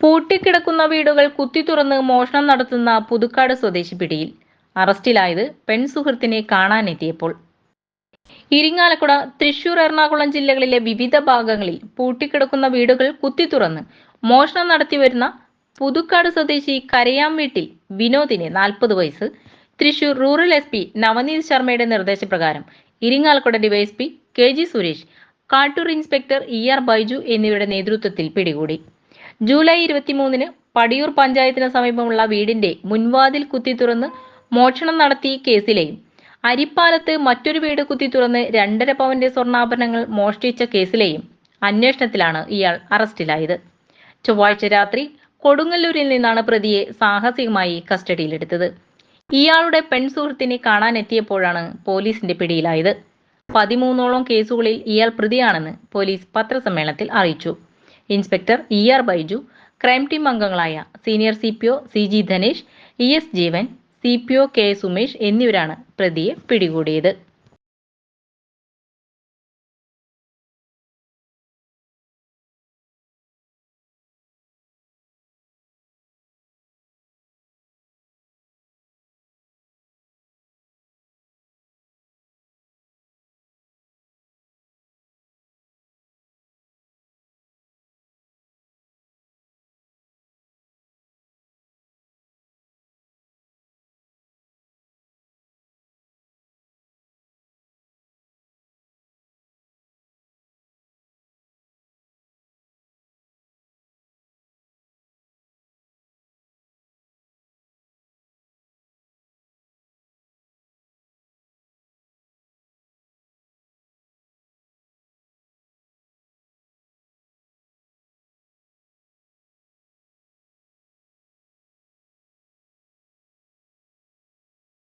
പൂട്ടിക്കിടക്കുന്ന വീടുകൾ കുത്തി തുറന്ന് മോഷണം നടത്തുന്ന പുതുക്കാട് സ്വദേശി പിടിയിൽ. അറസ്റ്റിലായത് പെൺ സുഹൃത്തിനെ കാണാനെത്തിയപ്പോൾ. ഇരിങ്ങാലക്കുട തൃശൂർ എറണാകുളം ജില്ലകളിലെ വിവിധ ഭാഗങ്ങളിൽ പൂട്ടിക്കിടക്കുന്ന വീടുകൾ കുത്തി തുറന്ന് മോഷണം നടത്തിവരുന്ന പുതുക്കാട് സ്വദേശി കരയാം വീട്ടിൽ വിനോദിനെ നാൽപ്പത് വയസ്സ് Thrissur rural S P Navaneeth ശർമ്മയുടെ നിർദ്ദേശപ്രകാരം Irinjalakuda DYSP K G Suresh Kattoor inspector E R Baiju എന്നിവരുടെ നേതൃത്വത്തിൽ പിടികൂടി. ജൂലൈ ഇരുപത്തിമൂന്നിന് പടിയൂർ പഞ്ചായത്തിന് സമീപമുള്ള വീടിന്റെ മുൻവാതിൽ കുത്തി തുറന്ന് മോഷണം നടത്തി കേസിലെയും അരിപ്പാലത്ത് മറ്റൊരു വീട് കുത്തി തുറന്ന് രണ്ടര പവന്റെ സ്വർണാഭരണങ്ങൾ മോഷ്ടിച്ച കേസിലെയും അന്വേഷണത്തിലാണ് ഇയാൾ അറസ്റ്റിലായത്. ചൊവ്വാഴ്ച രാത്രി കൊടുങ്ങല്ലൂരിൽ നിന്നാണ് പ്രതിയെ സാഹസികമായി കസ്റ്റഡിയിലെടുത്തത്. ഇയാളുടെ പെൺ സുഹൃത്തിനെ കാണാനെത്തിയപ്പോഴാണ് പോലീസിന്റെ പിടിയിലായത്. പതിമൂന്നോളം കേസുകളിൽ ഇയാൾ പ്രതിയാണെന്ന് പോലീസ് പത്രസമ്മേളനത്തിൽ അറിയിച്ചു. Inspector E R Baiju crime team അംഗങ്ങളായ senior C P O C G Dhanesh E S Jeevan C P O K Sumesh എന്നിവരാണ് പ്രതിയെ പിടികൂടിയത്.